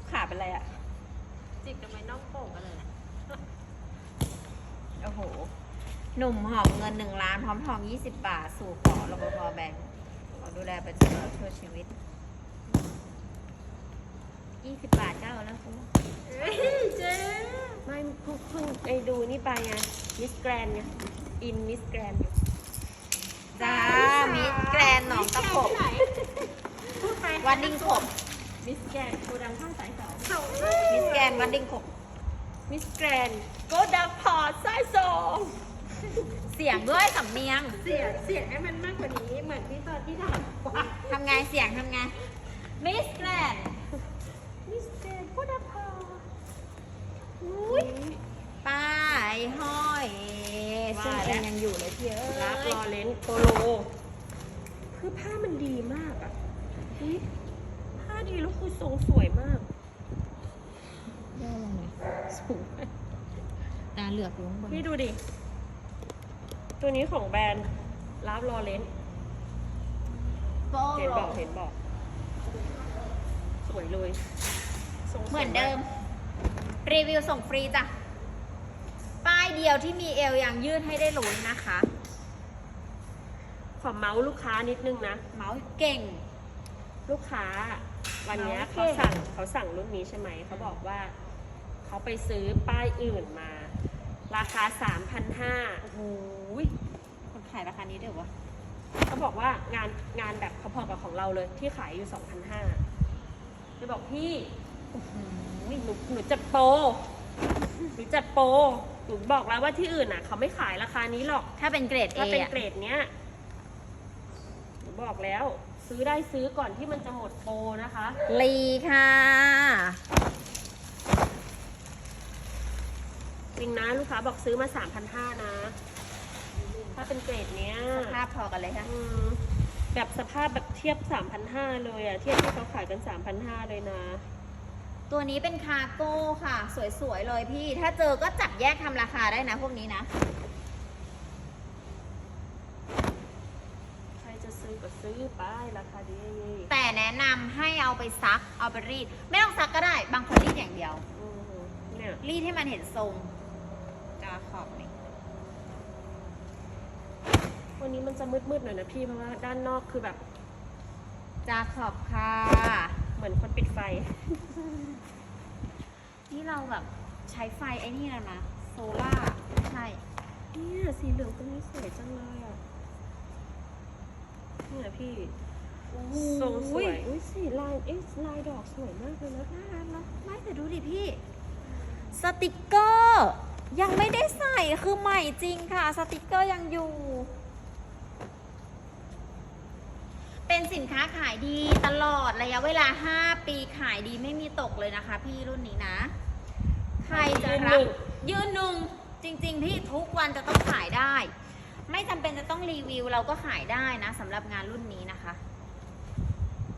กขาเป็นไรอะจิกทำไมน้องโป่งกันเลยนะโอ้โห หนุ่มหอมเงินหนึ่งล้านพร้อมทองยี่สิบบาท สู่ขอรปภแบงค์ขอดูแลเป็นสิ่งชั่วชีวิตยี่สิบบาทเจ้าแล้วคุณเฮ้ยเจ๊ไม่เพิ่งเพิ่งไอ้ดูนี่ไปไงมิสแกรนไงอินมิสแกรนอยู่จ้ามิสแกรนหนองตะขบที่ไหนพูดไปวันดิงขบ มิสแกรนโกดังข้างสายสองเขามิสแกรนวันดิงขบมิสแกรนโกดังพอร์ตสายสองเสียงด้วยสำเนียงเสียงเสียงให้มันมากกว่านี้เหมือนที่ตอนที่ถามว่าทำไงเสียงทำไงมิสแกรนมิสเตอร์โคดาพาอุ้ยป้ายห้อยซึ่งเองยังอยู่เลยพี่เอ้ยรับลอเลนโปโล คือผ้ามันดีมากอะเฮ้ยผ้า ดีแล้วคือทรงสวยมากย่อลงหน่อยสูงตาเหลือกลงบนนี่ดูดิ ตัวนี้ของแบรนด์รับลอเลนโปเห็นโลบอกเห็นบอก สวยเลยทรงสวยเหมือนเดิม รีวิวส่งฟรีจ้ะ ป้ายเดียวที่มีเอวยังยืดให้ได้ลุ้นนะคะ ขอเมาส์ลูกค้านิดนึงนะ เมาส์เก่ง ลูกค้า วันเนี้ยโอเคเขาสั่งเขาสั่งรุ่นนี้ใช่ไหมเขาบอกว่าเขาไปซื้อป้ายอื่นมา ราคา3,500โอ้โหยคนขายราคานี้เดี๋ยววะเขาบอกว่างานงานแบบพอๆกับของเราเลยที่ขายอยู่2,500จะบอกพี่โอ้โหหนูหนูจัดโปรหนูจัดโปรหนูบอกแล้วว่าที่อื่นน่ะ เขาไม่ขายราคานี้หรอก ถ้าเป็นเกรดเอถ้าเป็นอะเกรดเนี้ยหนูบอกแล้ว ซื้อได้ซื้อก่อนที่มันจะหมดโปรนะคะ ลีค่ะ จริงนะลูกค้าบอกซื้อมา 3,500 นะ ถ้าเป็นเกรดเนี้ยสภาพพอกันเลยค่ะ อืมแบบสภาพแบบเทียบ 3,500 เลยอะเทียบที่เขาขายกัน 3,500 เลยนะ ตัวนี้เป็นคาร์โก้ค่ะ สวยๆเลยพี่ ถ้าเจอก็จับแยกทำราคาได้นะพวกนี้นะ ใคร จะซื้อก็ซื้อไปราคาดีแต่แนะนำให้เอาไปซักเอาไปรีด ไม่ต้องซักก็ได้ บางคนรีดอย่างเดียว อืมเนี่ยรีดให้มันเห็นทรงจาขอบนี่วันนี้มันจะมืดๆหน่อยนะพี่เพราะว่าด้านนอกคือแบบจาขอบค่ะ เหมือนคนปิดไฟ นี่เราแบบใช้ไฟไอ้นี่แล้วนะ โซล่า ใช่ เนี่ยสีเหลืองตรงนี้สวยจังเลยอะ เนี่ยพี่ ทรงสวย อุ้ยสีลายเอ๊ะลายดอกสวยมากเลยนะน่ารักเนาะไม่แต่ดูดิพี่ สติกเกอร์ยังไม่ได้ใส่คือใหม่จริงค่ะ สติกเกอร์ยังอยู่ เป็นสินค้าขายดีตลอดระยะเวลา 5 ปีขายดีไม่มีตกเลยนะคะ พี่รุ่นนี้นะ ใครจะรับ ยืนหนึ่งจริง ๆ พี่ทุกวันจะต้องขายได้ ไม่จำเป็นจะต้องรีวิวเราก็ขายได้นะสำหรับงานรุ่นนี้นะคะ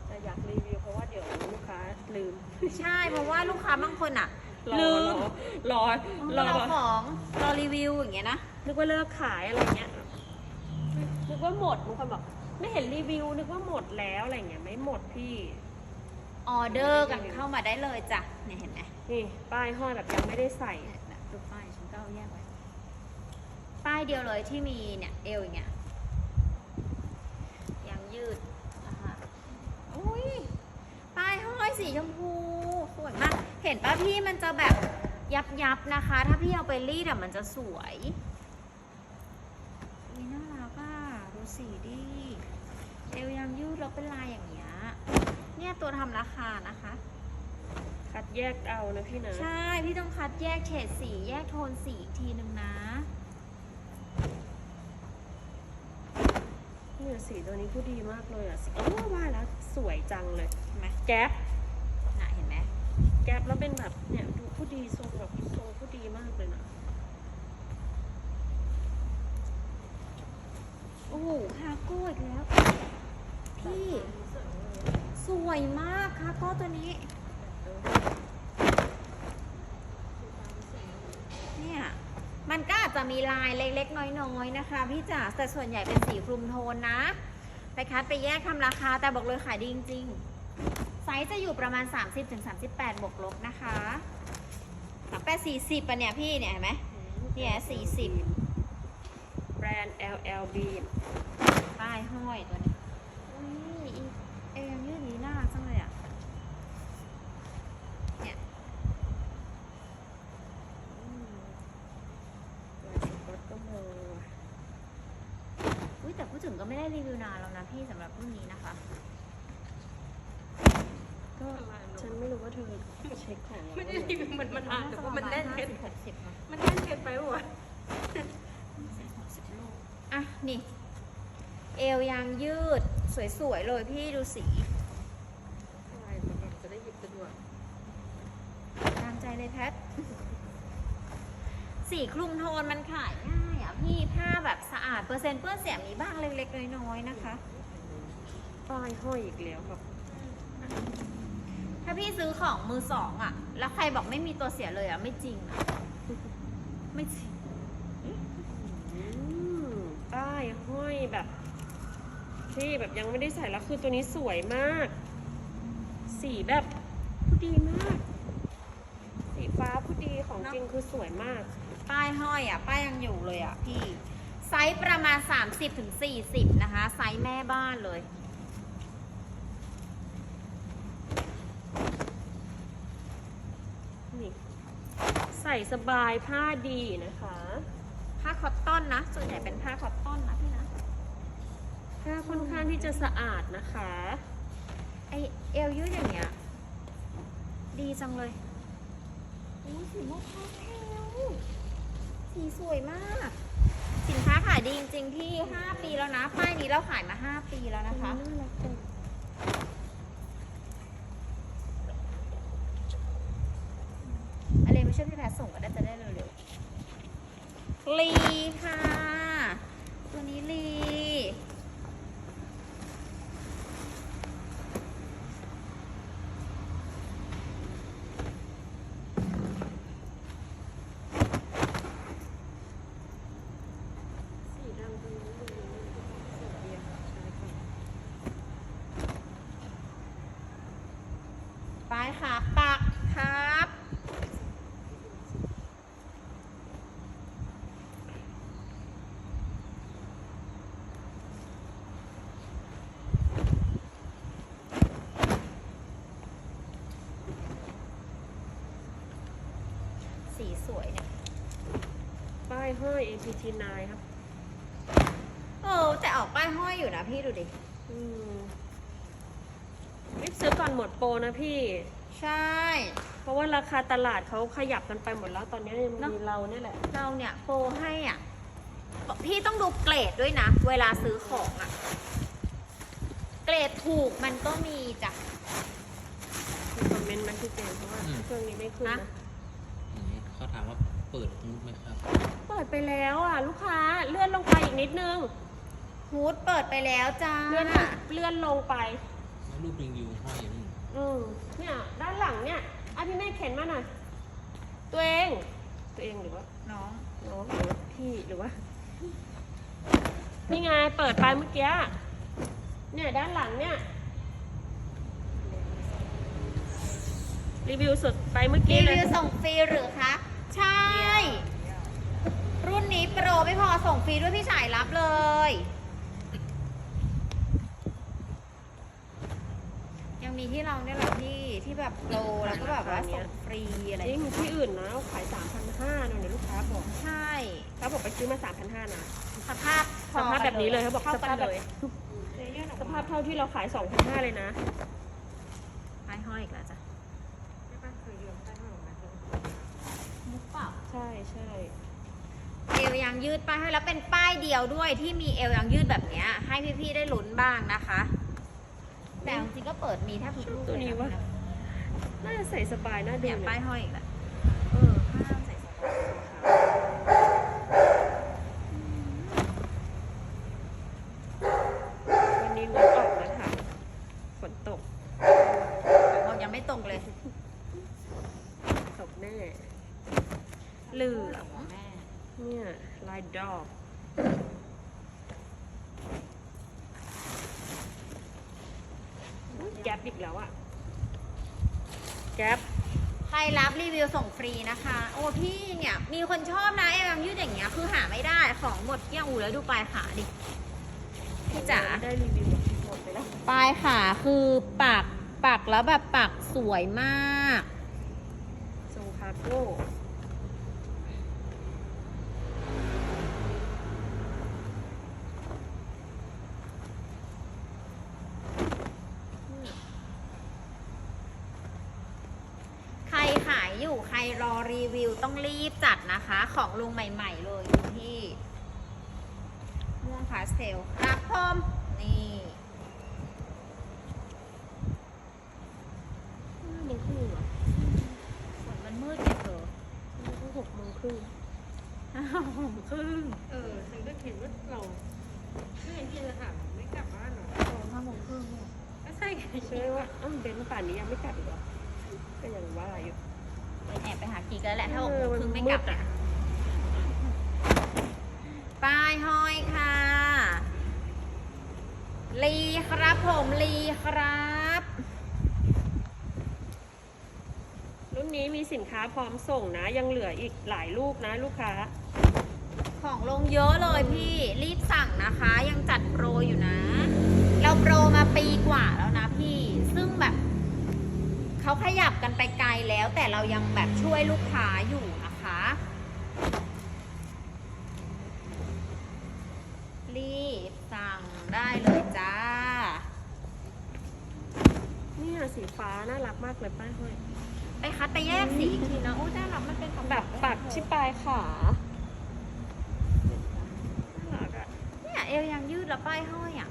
แต่อยากรีวิวเพราะว่าเดี๋ยวลูกค้าลืมใช่เพราะว่าลูกค้าบางคนอะรอลืมรอรอรอของรอรีวิวอย่างเงี้ยนะนึกว่าเลิกขายอะไรเงี้ยนึกว่าหมดบางคนบอกไม่เห็นรีวิวนึกว่าหมดแล้วอะไรเงี้ยไม่หมดพี่ออเดอร์กันเข้ามาได้เลยจ้ะเนี่ยเห็นไหมนี่ป้ายห้อยแบบยังไม่ได้ใส่ เนี่ยแบบรูปป้ายฉันก็เอาแยกไว้ ป้ายเดียวเลยที่มีเนี่ยเอวอย่างเงี้ยยางยืดนะคะอุ้ยป้ายห้อยสีชมพูสวยมาก เห็นป้าพี่มันจะแบบยับยับๆนะคะ ถ้าพี่เอาไปรีดอะมันจะสวยอุ้ยน่ารักอะดูสีดิเอวยางยืดแล้วเป็นลายอย่างเงี้ยเนี่ยตัวทำราคานะคะ คัดแยกเอานะพี่นะ ใช่ พี่ต้องคัดแยกเฉดสีแยกโทนสีอีกทีหนึ่งนะ เนี่ยสีตัวนี้ผู้ดีมากเลยอะสีโอ้ว่าแล้วสวยจังเลยเห็นไหมแก๊ปน่ะเห็นไหมแก๊ปแล้วเป็นแบบเนี่ยดูผู้ดีทรงแบบทรงผู้ดีมากเลยนะโอ้โหคาโก้อีกแล้ว พี่ สวยมากคาโก้ตัวนี้ เนี่ย มันก็อาจจะมีลายเล็กๆ น้อยๆ นะคะพี่จ๋าแต่ส่วนใหญ่เป็นสีคลุมโทนนะ ไปคัดไปแยกทำราคาแต่บอกเลยขายดีจริงๆ ไซส์จะอยู่ประมาณ 30-38 บวกลบนะคะ38 40ปะเนี่ยพี่เนี่ยเห็นไหมเนี่ย40 แบรนด์ LL Beam ป้ายห้อยตัวนี้อุ้ยอีเอวยังยืดนี้น่ารักจังเลยอะ เนี่ย ลายสก๊อตก็มา อุ้ยแต่พูดถึ งก็ไม่ได้รีวิวนานแล้วนะพี่สำหรับรุ่นนี้นะคะ ก็ฉันไม่รู้ว่าเธอเช็คของไม่ได้รีวิวมันมันอ่านแต่ว่ามันแน่นเกินหกสิบนะมันแน่นเกินไปวะอะ นี่ เอวยางยืด สวยๆเลยพี่ดูสีอะไรมันจะได้หยิบสะดวกตามใจเลยแพท สีคลุมโทนมันขายง่ายอะพี่ผ้าแบบสะอาดเปอร์เซ็นต์เปื้อนเสียมีบ้างเล็กๆน้อยๆนะคะป้ายห้อยอีกแล้วครับ ถ้าพี่ซื้อของมือสองอะ แล้วใครบอกไม่มีตัวเสียเลยอะ ไม่จริงอะไม่จริงอืมป้ายห้อยแบบ ที่แบบยังไม่ได้ใส่แล้วคือตัวนี้สวยมาก สีแบบผู้ดีมาก สีฟ้าผู้ดีของจริงคือสวยมาก ป้ายห้อยอะ ป้ายยังอยู่เลยอะพี่ ไซส์ประมาณ 30-40ถึง40นะคะ ไซส์แม่บ้านเลยนี่ใส่สบายผ้าดีนะคะ ผ้าคอตตอนนะ ส่วนใหญ่เป็นผ้าคอตตอนนะพี่นะ ผ้าค่อนข้างที่จะสะอาดนะคะ ไอเอวยืดอย่างเงี้ย ดีจังเลย อู้สีม่วงพาสเทลสีสวยมาก สินค้าขายดีจริงๆพี่ 5 ปีแล้วนะ ป้ายนี้เราขายมา 5 ปีแล้วนะคะ น่ารักจังอะไรไม่ช่วยพี่แพทส่งก็ได้จะได้เร็วๆลีค่ะ ตัวนี้ลี สีดำตรงนี้ตรงนี้สีเดียวใช่ค่ะ ป้ายค่ะปักครับ สีสวยเนี่ย ป้าย ห้อย APT9 ครับ เออแต่ออกป้ายห้อยอยู่นะพี่ดูดิ อืมรีบซื้อก่อนหมดโปรนะพี่ ใช่ เพราะว่าราคาตลาดเขาขยับกันไปหมดแล้วตอนนี้ยังเนอะมีเราเนี่ยแหละ เราเนี่ยโปรให้อะ พี่ต้องดูเกรดด้วยนะ เวลาซื้อของอะ เกรดถูกมันก็มีจ้ะมีคอมเมนต์ไหมพี่เจนเพราะว่าอืมเครื่องนี้ไม่ขึ้นฮะนะอย่างนี้เขาถามว่า เปิดมูดไหมครับ เปิดไปแล้วอะ ลูกค้าเลื่อนลงไปอีกนิดนึง ฮูดเปิดไปแล้วจ้า เลื่อนเลื่อนลงไป แล้วรูปรีวิวห้อยอย่างนี้อืมเนี่ยด้านหลังเนี่ยอะพี่แม่เข็นมาหน่อย ตัวเอง ตัวเองหรือว่าน้อง น้องหรือว่าพี่หรือว่า นี่ไงเปิดไปเมื่อกี้ เนี่ยด้านหลังเนี่ยรีวิวสดไปเมื่อรีกี้เลยวิวส่งฟรีหรือคะ ใช่ รุ่นนี้โปรไม่พอส่งฟรีด้วยพี่ชายรับเลย ยังมีที่เราเนี่ยแหละที่ที่แบบโปรแล้วก็แบบว่าส่งฟรีอะไรนี่มีที่อื่นนะขายสามพันห้าเดี๋ยวลูกค้าบอกใช่ เขาบอกไปซื้อมาสามพันห้านะสภาพพสอภาพแบบนี้เลยเขาบอกเท่าสกัภาพนแบบเลยสภาพเท่าที่เราขายสองพันห้าเลยนะ ไม้ห้อยอีกแล้วจ้ะ ไม่ป้าเคยยืมได้เท่าไหร่นะ มุกเปล่า ใช่ใช่เอวยางยืดป้ายให้แล้วเป็นป้ายเดียวด้วยที่มีเอวยางยืดแบบเนี้ยให้พี่ๆได้ลุ้นบ้างนะคะ แต่จริงๆก็เปิดมีแทบทุกรูปตัวนี้เลยะว่าน่าจะใส่สบายน่าดูเนี่ยเนี่ป้ายยห้อยอีกแล้ว เออ ห้ามใส่สบาย วันนี้งดออกนะคะฝนตก บอกยังไม่ตรงเลย ตกแน่ เหลือง เนี่ยลายดอกอุ๊ยแก๊ปอีกแล้วอะ แก๊ปใครรับรีวิวส่งฟรีนะคะ โอ้พี่เนี่ยมีคนชอบนะไอ้แบบยืดอย่างเงี้ยคือหาไม่ได้ของหมดเกลี้ยงอูแล้วดูปลายขาดิพี่จ๋าได้รีวิวหมดไปแล้วปลายขาคือปักปักแล้วแบบปักสวยมากทรงคาร์โก้ ใครขายอยู่ใครรอรีวิว ต้องรีบจัดนะคะ ของลุงใหม่ ๆ เลยคุณพี่ม่วงพาสเทลครับพมนี่ห้าโมงครึ่งเหรอฝนมันมืดไงเธอมันก็หกโมงครึ่งอ้าวครึ่งเออฉันก็เห็นว่าเราไม่เห็นที่จะถามไม่กลับบ้านหรอห้าโมงครึ่งเนี่ยก็ใช่ไงใช่ว่าอ้าวเบนป่านนี้ยังไม่กลับอีกเหรอก็ยังว่าอยู่เป็นแอบไปหา แล้วแหละถ้าหกเอโมองครึ่งมันไม่กลับมืดอะอะป้ายห้อยค่ะ ลีครับผมลีครับ รุ่นนี้มีสินค้าพร้อมส่งนะ ยังเหลืออีกหลายลูกนะลูกค้า ของลงเยอะเลยพี่รีบสั่งนะคะ ยังจัดโปรอยู่นะ เราโปรมาปีกว่าแล้วนะพี่ซึ่งแบบ เขาขยับกันไปไกลแล้วแต่เรายังแบบช่วยลูกค้าอยู่นะคะ รีบสั่งได้เลยจ้าเนี่ยสีฟ้าน่ารักมากเลยป้ายห้อยไปคัดไปแยกสีอีกทีนะโอ้น่ารักมันเป็นคำแบบปักที่ปลายขาน่ารักอะเนี่ยเอวยังยืดแล้วป้ายห้อยอะ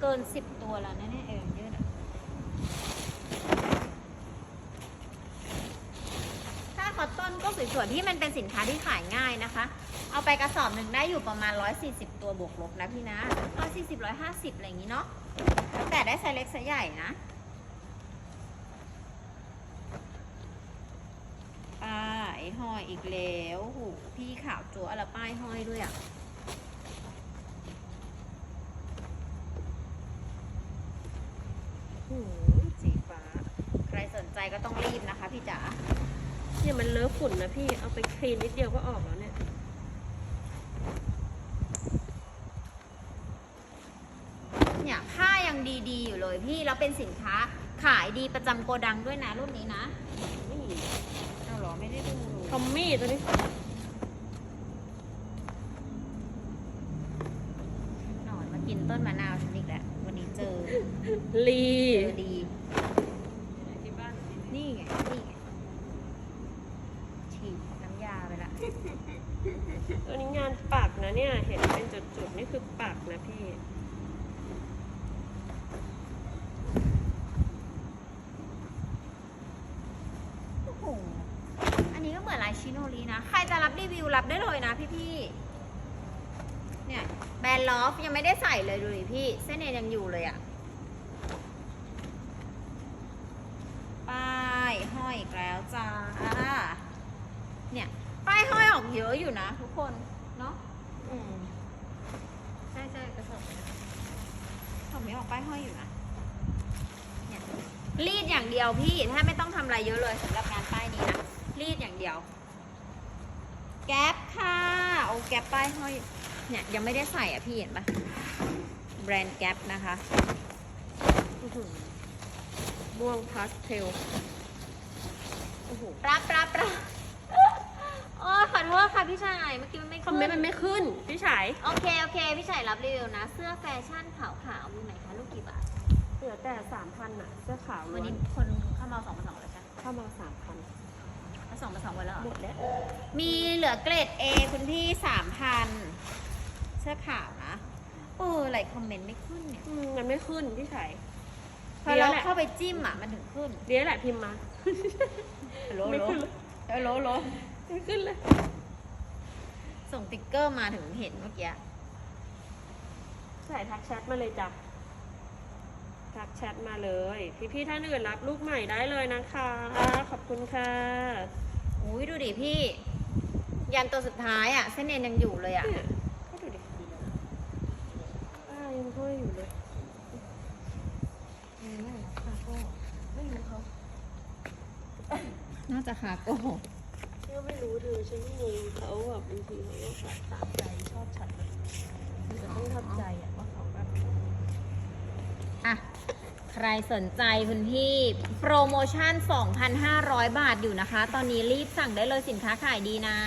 เกินสิบตัวแล้วนะเนี่ยเอวยังยืดอะ ถ้าคอตตอนก็ สวยๆที่มันเป็นสินค้าที่ขายง่ายนะคะ เอาไปกระสอบหนึ่งได้อยู่ประมาณ 140 ตัวบวกลบนะพี่นะ140 150อะไรอย่างนี้เนาะแล้วแต่ได้ไซส์เล็กไซส์ใหญ่นะป้ายห้อยอีกแล้วโหพี่ขาวจัวอะไรป้ายห้อยด้วยอะโอ้โหสีฟ้า ใครสนใจก็ต้องรีบนะคะพี่จ๋า เนี่ยมันเลอะฝุ่นนะพี่ เอาไปคลีนนิดเดียวก็ออกแล้วเนี่ย เนี่ยผ้ายังดีๆ อยู่เลยพี่ แล้วเป็นสินค้าขายดีประจำโกดังด้วยนะรุ่นนี้นะนี่เอาเหรอไม่ได้ดูทอมมี่ตัวนี้หนอนมากินต้นมะนาวฉันอีกแล้ววันนี้เจอ ลี เจอดี ที่บ้าน นี่ไง นี่ไง ฉีดน้ำยาไปละ ตัวนี้งานปักนะเนี่ย เห็นเป็นจุดๆนี่คือปักนะพี่ โอ้โห อันนี้ก็เหมือนลายชิโนรีนะ ใค รจะรับรีวิวรับได้เลยนะพี่ๆเนี่ยแบรนด์ลอฟยังไม่ได้ใส่เลยดูดิพี่ เส้นเอ็นยังอยู่เลยอะป้ายห้อยอีกแล้วจ้า เนี่ย ป้ายห้อยออกเยอะอยู่นะทุกคน เนาะอืมใช่ใช่กระสอบนะผมไม่ออกป้ายห้อยอยู่นะเนี่ยรีดอย่างเดียวพี่ ถ้าไม่ต้องทำอะไรเยอะเลยสำหรับงานป้ายนี้นะ รีดอย่างเดียว แก๊ปค่ะ โอ้แก๊ปป้ายห้อย เนี่ยยังไม่ได้ใส่อะพี่เห็นปะแบรนด์แก๊ปนะคะอื้อหือม่วงพาสเทล โอ้โหรับรับรับโอ้ยขอโทษค่ะพี่ชาย เมื่อกี้มันไม่คอมเมนต์มันไม่ขึ้น พี่ฉาย โอเค โอเค พี่ชายรับรีวิวนะ เสื้อแฟชั่นขาวขาวๆมีไหนคะลูกกี่บาทเหลือแต่สามพันอะเสื้อขาวล้วัวนนนี้คนเข้ามาเอาสองมาสองแล้วใช่ไหมเข้ามาสามพันเอา สองมาสองวันแล้วเหรอหมดแล้วมีเหลือเกรด A คุณพี่สามพันเสื้อขาวนะเอออะไรคอมเมนต์ไม่ขึ้นเนี่ยอืมมันไม่ขึ้นพี่ฉาย พอเดี๋ยเราวแหละ เข้าไปจิ้มอะมันถึงขึ้นเดี๋ยวแหละพิมพ์มา โลไม่โลขึ้นเลย เออโลโลไม่ขึ้นเลย ส่งติ๊กเกอร์มาถึงเห็นเมื่อกี้ ใส่ทักแชทมาเลยจ้ะ ทักแชทมาเลย พี่ๆท่านอื่นรับลูกใหม่ได้เลยนะคะ ขอบคุณค่ะ อุ้ยดูดิพี่ ยันตัวสุดท้ายอะเส้นเอ็นยังอยู่เลยอะดูดิยังค่อยอยู่เลยเออไม่ขาก้เขาน่าจะหาโกก็ไม่รู้เธอฉันงงเขาแบบบางทีเขาก็ตัดใจชอบฉันแต่ต้องทำใจอะ ใครสนใจคุณพี่โปรโมชั่น 2,500 บาทอยู่นะคะ ตอนนี้รีบสั่งได้เลยสินค้าขายดีนะ